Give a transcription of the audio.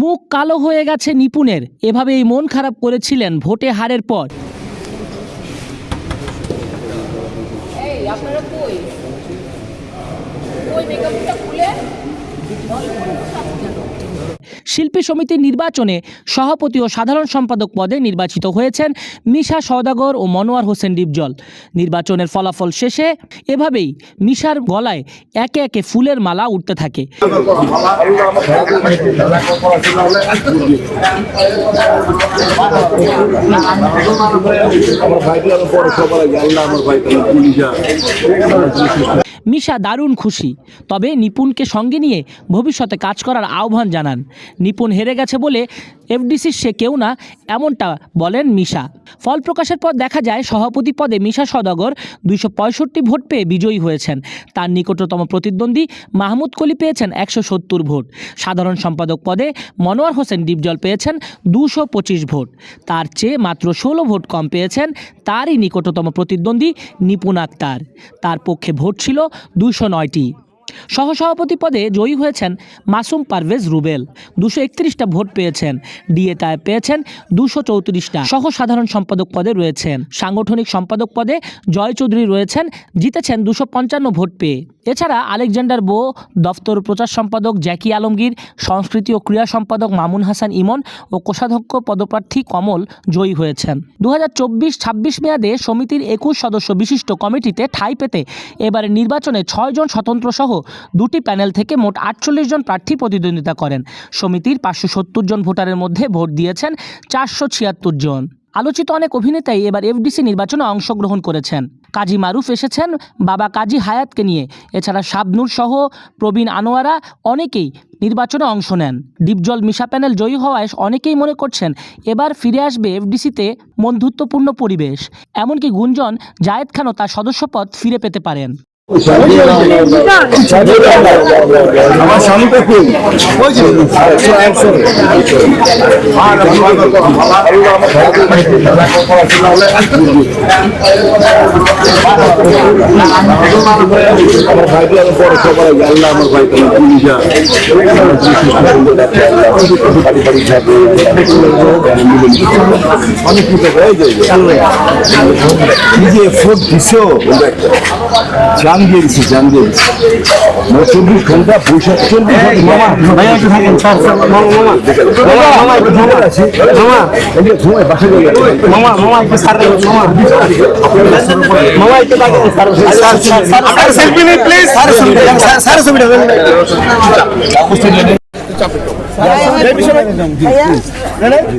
মুখ কালো হয়ে গেছে নিপুণের। এভাবেই মন খারাপ করেছিলেন ভোটে হারের পর। আপনারা কই? মেকআপটা খুলে? শিল্পী সমিতির নির্বাচনে সভাপতি ও সাধারণ সম্পাদক পদে নির্বাচিত হয়েছেন মিশা সওদাগর ও মনোয়ার হোসেন ডিপজল। নির্বাচনের ফলাফল শেষে এভাবেই মিশার গলায় একে একে ফুলের মালা উঠতে থাকে। আমার আগে আল্লাহ আমার ভাই পুলিশা মিশা দারুণ খুশি। তবে নিপুণকে সঙ্গে নিয়ে ভবিষ্যতে কাজ করার আহ্বান জানান। নিপুণ হেরে গেছে বলে এফডিসির সে কেউ না, এমনটা বলেন মিশা। ফল প্রকাশের পর দেখা যায়, সভাপতি পদে মিশা সদাগর দুইশো পঁয়ষট্টি ভোট পেয়ে বিজয়ী হয়েছেন। তার নিকটতম প্রতিদ্বন্দ্বী মাহমুদ কলি পেয়েছেন একশো সত্তর ভোট। সাধারণ সম্পাদক পদে মনোয়ার হোসেন ডিপজল পেয়েছেন দুশো ভোট। তার চেয়ে মাত্র ষোলো ভোট কম পেয়েছেন তারই নিকটতম প্রতিদ্বন্দ্বী নিপুণ আক্তার। তার পক্ষে ভোট ছিল দুশো নয়টি। সহসভাপতি পদে জয়ী হয়েছেন মাসুম পারভেজ রুবেল। দুশো একত্রিশটা ভোট পেয়েছেন। ডিএ তায় পেয়েছেন দুশো চৌত্রিশটা। সহ সাধারণ সম্পাদক পদে রয়েছেন। সাংগঠনিক সম্পাদক পদে জয় চৌধুরী রয়েছেন, জিতেছেন দুশো পঞ্চান্ন ভোট পেয়ে। এছাড়া আলেকজান্ডার বো, দফতর প্রচার সম্পাদক জ্যাকি আলমগীর, সংস্কৃতি ও ক্রীড়া সম্পাদক মামুন হাসান ইমন ও কোষাধ্যক্ষ পদপ্রার্থী কমল জয়ী হয়েছেন। দু হাজার চব্বিশ ছাব্বিশ মেয়াদে সমিতির একুশ সদস্য বিশিষ্ট কমিটিতে ঠাঁই পেতে এবারে নির্বাচনে ছয়জন স্বতন্ত্র সহ দুটি প্যানেল থেকে মোট আটচল্লিশ জন প্রার্থী প্রতিদ্বন্দ্বিতা করেন। সমিতির পাঁচশো সত্তর জন ভোটারের মধ্যে ভোট দিয়েছেন চারশো ছিয়াত্তর জন। আলোচিত অনেক অভিনেতাই এবার এফডিসি নির্বাচনে অংশগ্রহণ করেছেন। কাজী মারুফ এসেছেন বাবা কাজী হায়াতকে নিয়ে। এছাড়া শাবনুর সহ প্রবীণ আনোয়ারা অনেকেই নির্বাচনে অংশ নেন। ডিপজল মিশা প্যানেল জয়ী হওয়ায় অনেকেই মনে করছেন এবার ফিরে আসবে এফডিসিতে বন্ধুত্বপূর্ণ পরিবেশ। এমনকি গুঞ্জন, জায়েদ খানও তার সদস্যপদ ফিরে পেতে পারেন। আমার স্বামীটা খুব আমার ভাইটি আরও বড় সবার আল্লাহ আমার ভাই দিছো জান দিয়ে দিচ্ছে জান দিয়ে দিচ্ছে মানে চব্বিশ ঘণ্টা বৈশাখ চব্বিশ মামা ভাইয়া একটু থাকেন স্যার স্যার মামা মামা মামা একটু মামা এই ঘুমাই বাসা মামা মামা একটু স্যার মামা মামা একটু থাকেন sir sir sir sir selfie নিন প্লিজ স্যার স্যার স্যার ছবিটা নেন